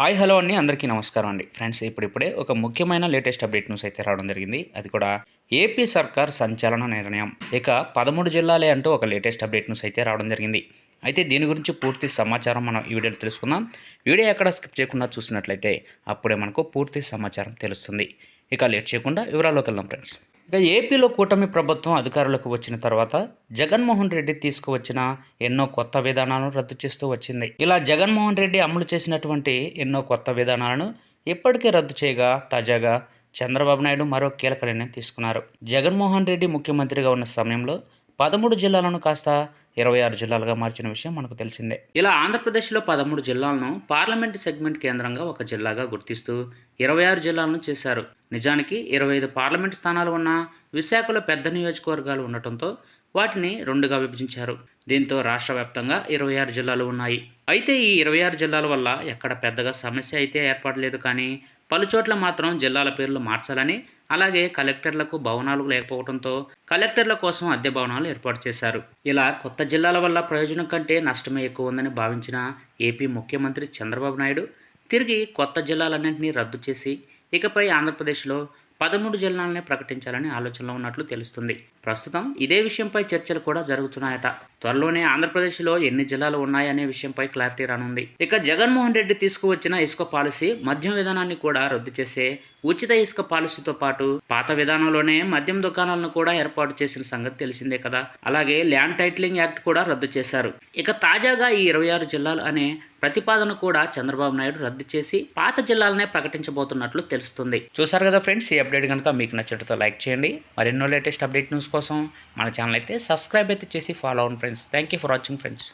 Hi hello అండి. అందరికీ నమస్కారం అండి. ఫ్రెండ్స్ ఇప్పుడిప్పుడే ఒక ముఖ్యమైన లేటెస్ట్ అప్డేట్ న్యూస్ అయితే రావడం జరిగింది. అది కూడా ఏపీ సర్కార్ సంచలన నిర్ణయం. ఇక పదమూడు జిల్లాలే అంటూ ఒక లేటెస్ట్ అప్డేట్ న్యూస్ అయితే రావడం జరిగింది. అయితే దీని గురించి పూర్తి సమాచారం మనం ఈ వీడియోలో తెలుసుకుందాం. వీడియో ఎక్కడ స్కిప్ చేయకుండా చూసినట్లయితే అప్పుడే మనకు పూర్తి సమాచారం తెలుస్తుంది. ఇక లేట్ చేయకుండా వివరాల్లోకి వెళ్దాం ఫ్రెండ్స్. ఇక ఏపీలో కూటమి ప్రభుత్వం అధికారులకు వచ్చిన తర్వాత జగన్మోహన్ రెడ్డి తీసుకువచ్చిన ఎన్నో కొత్త విధానాలను రద్దు చేస్తూ వచ్చింది. ఇలా జగన్మోహన్ రెడ్డి అమలు చేసినటువంటి ఎన్నో కొత్త విధానాలను ఇప్పటికే రద్దు చేయగా తాజాగా చంద్రబాబు నాయుడు మరో కీలక నిర్ణయం తీసుకున్నారు. జగన్మోహన్ రెడ్డి ముఖ్యమంత్రిగా ఉన్న సమయంలో పదమూడు జిల్లాలను కాస్త ఇరవై ఆరు జిల్లాలుగా మార్చిన విషయం మనకు తెలిసిందే. ఇలా ఆంధ్రప్రదేశ్లో పదమూడు జిల్లాలను పార్లమెంట్ సెగ్మెంట్ కేంద్రంగా ఒక జిల్లాగా గుర్తిస్తూ ఇరవై ఆరు జిల్లాలను చేశారు. నిజానికి ఇరవై ఐదు పార్లమెంట్ స్థానాలు ఉన్న విశాఖలో పెద్ద నియోజకవర్గాలు ఉండటంతో వాటిని రెండుగా విభజించారు. దీంతో రాష్ట్ర వ్యాప్తంగా ఇరవై ఆరు జిల్లాలు ఉన్నాయి. అయితే ఈ ఇరవై ఆరు జిల్లాల వల్ల ఎక్కడ పెద్దగా సమస్య అయితే ఏర్పడలేదు కానీ పలుచోట్ల మాత్రం జిల్లాల పేర్లు మార్చాలని అలాగే కలెక్టర్లకు భవనాలు లేకపోవడంతో కలెక్టర్ల కోసం అద్దె భవనాలు ఏర్పాటు చేశారు. ఇలా కొత్త జిల్లాల వల్ల ప్రయోజనం కంటే నష్టమే ఎక్కువ ఉందని భావించిన ఏపీ ముఖ్యమంత్రి చంద్రబాబు నాయుడు తిరిగి కొత్త జిల్లాలన్నింటినీ రద్దు చేసి ఇకపై ఆంధ్రప్రదేశ్లో పదమూడు జిల్లాలనే ప్రకటించాలని ఆలోచనలో ఉన్నట్లు తెలుస్తుంది. ప్రస్తుతం ఇదే విషయంపై చర్చలు కూడా జరుగుతున్నాయట. త్వరలోనే ఆంధ్రప్రదేశ్లో ఎన్ని జిల్లాలు ఉన్నాయనే విషయంపై క్లారిటీ రానుంది. ఇక జగన్మోహన్ రెడ్డి తీసుకువచ్చిన ఇసుక పాలసీ మద్యం విధానాన్ని కూడా రద్దు చేసే ఉచిత ఇసుక పాలసీతో పాటు పాత విధానంలోనే మద్యం దుకాణాలను కూడా ఏర్పాటు చేసిన సంగతి తెలిసిందే కదా. అలాగే ల్యాండ్ టైటిలింగ్ యాక్ట్ కూడా రద్దు చేశారు. ఇక తాజాగా ఈ ఇరవై ఆరు జిల్లాలు అనే ప్రతిపాదన కూడా చంద్రబాబు నాయుడు రద్దు చేసి పాత జిల్లాలనే ప్రకటించబోతున్నట్లు తెలుస్తుంది. చూసారు కదా ఫ్రెండ్స్ ఈ అప్డేట్ కనుక మీకు నచ్చటతో లైక్ చేయండి. మరెన్నో లేటెస్ట్ అప్డేట్ న్యూస్ కోసం మన ఛానల్ అయితే సబ్స్క్రైబ్ అయితే చేసి ఫాలో అవ్వండి friends. Thank you for watching friends